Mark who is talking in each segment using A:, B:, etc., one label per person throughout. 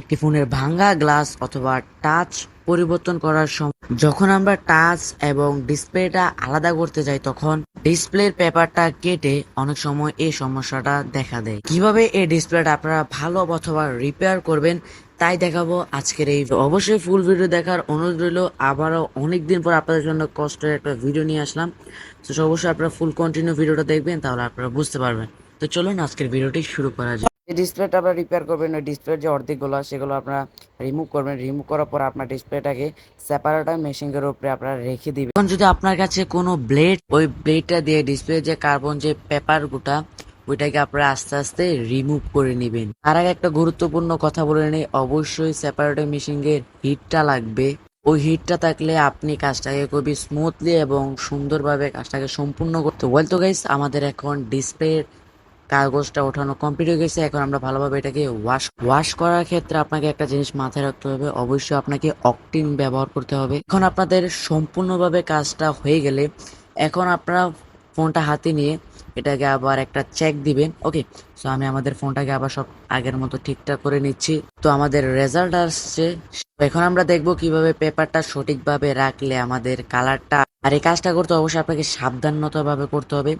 A: একটি ফোনের ভাঙ্গা গ্লাস অথবা টাচ পরিবর্তন করার সময় যখন আমরা টাচ এবং ডিসপ্লেটা আলাদা করতে যাই, তখন ডিসপ্লের পেপারটা কেটে অনেক সময় এই সমস্যাটা দেখা দেয়। কীভাবে এই ডিসপ্লেটা আপনারা ভালো অথবা রিপেয়ার করবেন, তাই দেখাবো আজকের এই অবশ্যই ফুল ভিডিও দেখার অনুরোধ রইল। আবারও অনেকদিন পর আপনাদের জন্য কষ্টের একটা ভিডিও নিয়ে আসলাম। তো অবশ্যই আপনারা ফুল কন্টিনিউ ভিডিওটা দেখবেন, তাহলে আপনারা বুঝতে পারবেন। তো চলুন আজকের ভিডিওটি শুরু করা যাক। যে ডিসপ্লেটা আপনারা রিপেয়ার করবেন, ওই ডিসপ্লের যে অর্ধেকগুলো, সেগুলো আপনারা রিমুভ করবেন। রিমুভ করার পর আপনার ডিসপ্লেটাকে সেপারেটার মেশিনের উপরে আপনারা রেখে দিবেন। এখন যদি আপনার কাছে কোনো ব্লেড ওই ব্লেডটা দিয়ে ডিসপ্লে যে কার্বন যে পেপার গুটা, ওইটাকে আপনারা আস্তে আস্তে রিমুভ করে নেবেন। তার আগে একটা গুরুত্বপূর্ণ কথা বলে নেই, অবশ্যই সেপারেটর মেশিনের হিটটা লাগবে। ওই হিটটা থাকলে আপনি কাজটাকে খুবই স্মুথলি এবং সুন্দরভাবে কাজটাকে সম্পূর্ণ করতে ওয়েল তো গাইস আমাদের এখন ডিসপ্লের কাগজটা ওঠানো কমপ্লিট হয়ে গেছে। এখন আমরা ভালোভাবে এটাকে ওয়াশ ওয়াশ করার ক্ষেত্রে আপনাকে একটা জিনিস মাথায় রাখতে হবে। অবশ্যই আপনাকে অকটিন ব্যবহার করতে হবে। এখন আপনাদের সম্পূর্ণভাবে কাজটা হয়ে গেলে এখন আপনারা ফোনটা হাতে নিয়ে এটাকে আবার একটা চেক দিবেন। ওকে সো আমি আমাদের ফোনটাকে আবার সব আগের মতো ঠিকঠাক করে নিচ্ছি। তো আমাদের রেজাল্ট আসছে। এখন আমরা দেখব কীভাবে পেপারটা সঠিকভাবে রাখলে আমাদের কালারটা আর এই কাজটা করতে অবশ্যই আপনাকে সাবধানতা ভাবে করতে হবে।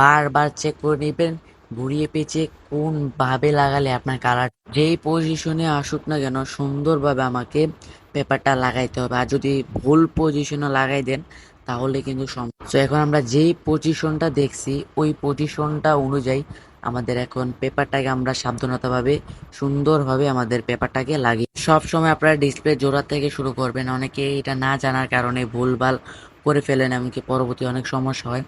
A: বারবার চেক করে নেবেন। ঘুরিয়ে পেঁচিয়ে কোন ভাবে লাগালে আপনার কালার যেই পজিশনে আসুক না কেন সুন্দরভাবে আমাকে পেপারটা লাগাইতে হবে। আর যদি ভুল পজিশনে লাগাই দেন, তাহলে কিন্তু তো এখন আমরা যেই পজিশনটা দেখছি, ওই পজিশনটা অনুযায়ী আমাদের এখন পেপারটাকে আমরা সাবধানতাভাবে, সুন্দরভাবে আমাদের পেপারটাকে লাগিয়ে সব সময় আপনারা ডিসপ্লে জোড়া থেকে শুরু করবেন। অনেকে এটা না জানার কারণে ভুলভাল করে ফেলেন, এমনকি পরবর্তী অনেক সমস্যা হয়।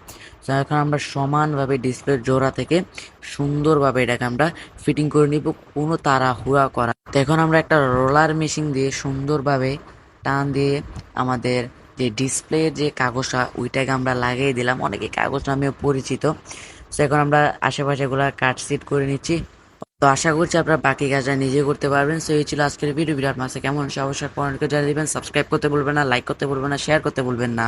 A: তো এখন আমরা সমানভাবে ডিসপ্লের জোড়া থেকে সুন্দরভাবে এটাকে আমরা ফিটিং করে নিব, কোনো তাড়াহুড়া করা। এখন আমরা একটা রোলার মেশিন দিয়ে সুন্দরভাবে টান দিয়ে আমাদের যে ডিসপ্লের যে কাগজটা, ওইটাকে আমরা লাগিয়ে দিলাম। অনেকে কাগজ নামেও পরিচিত। তো এখন আমরা আশেপাশে গুলা কাট সিট করে নিচ্ছি। তো আশা করছি আপনারা বাকি কাজটা নিজে করতে পারবেন। সো এই ছিল আজকের ভিডিও ভিডিও আপনার কেমন অবশ্যই কমেন্ট করে জানিয়ে দিবেন। সাবস্ক্রাইব করতে বলবেন না লাইক করতে বলবেন না শেয়ার করতে বলবেন না।